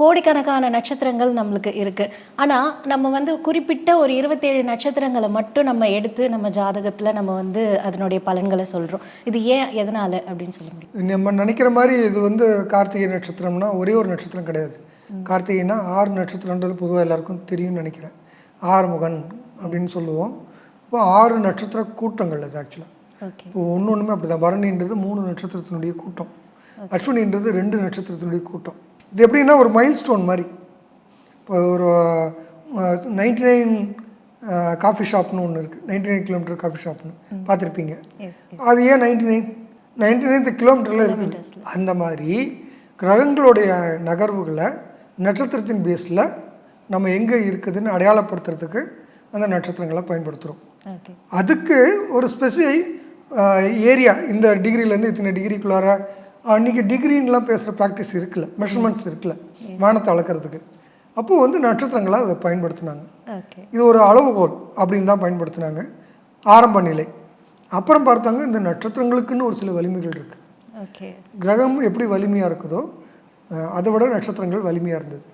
கோடிக்கணக்கான நட்சத்திரங்கள் நம்மளுக்கு இருக்குது ஆனால் நம்ம வந்து குறிப்பிட்ட ஒரு இருபத்தேழு நட்சத்திரங்களை மட்டும் நம்ம எடுத்து நம்ம ஜாதகத்தில் நம்ம வந்து அதனுடைய பலன்களை சொல்கிறோம் இது ஏன் எதனால் அப்படின்னு சொல்ல முடியும்? நம்ம நினைக்கிற மாதிரி இது வந்து கார்த்திகை நட்சத்திரம்னா ஒரே ஒரு நட்சத்திரம் கிடையாது. கார்த்திகைனா ஆறு நட்சத்திரன்றது பொதுவாக எல்லாருக்கும் தெரியும்னு நினைக்கிறேன். ஆறுமுகன் அப்படின்னு சொல்லுவோம். இப்போ ஆறு நட்சத்திர கூட்டங்கள் அது ஆக்சுவலாக இப்போ ஒன்று ஒன்றுமே அப்படி தான் பரணின்றது மூணு நட்சத்திரத்தினுடைய கூட்டம். அஸ்வினின்றது ரெண்டு நட்சத்திரத்தினுடைய கூட்டம். இது எப்படின்னா ஒரு மைல் ஸ்டோன் மாதிரி. இப்போ ஒரு நைன்டி நைன் காஃபி ஷாப்னு ஒன்று இருக்குது நைன்டி நைன் கிலோமீட்டர் காஃபி ஷாப்னு பார்த்துருப்பீங்க. அது ஏன் நைன்டி நைன் நைன்டி நைன்த் கிலோமீட்டரில் இருக்குது அந்த மாதிரி கிரகங்களுடைய நகர்வுகளை நட்சத்திரத்தின் பேஸில் நம்ம எங்கே இருக்குதுன்னு அடையாளப்படுத்துறதுக்கு அந்த நட்சத்திரங்களை பயன்படுத்துகிறோம் அதுக்கு ஒரு ஸ்பெசிஃபிக் ஏரியா இந்த டிகிரிலேருந்து இத்தனை டிகிரிக்குள்ளார அன்றைக்கி டிகிரின்லாம் பேசுகிற ப்ராக்டிஸ் இருக்குல்ல மெஷர்மெண்ட்ஸ் இருக்குல்ல வானத்தை அளக்கிறதுக்கு. அப்போது வந்து நட்சத்திரங்களை அதை பயன்படுத்தினாங்க. இது ஒரு அளவுகோல் அப்படின்னு தான் பயன்படுத்தினாங்க. ஆரம்ப நிலை. அப்புறம் பார்த்தாங்க இந்த நட்சத்திரங்களுக்குன்னு ஒரு சில வலிமைகள் இருக்குது கிரகம் எப்படி வலிமையாக இருக்குதோ அதை விட நட்சத்திரங்கள் வலிமையாக இருந்தது.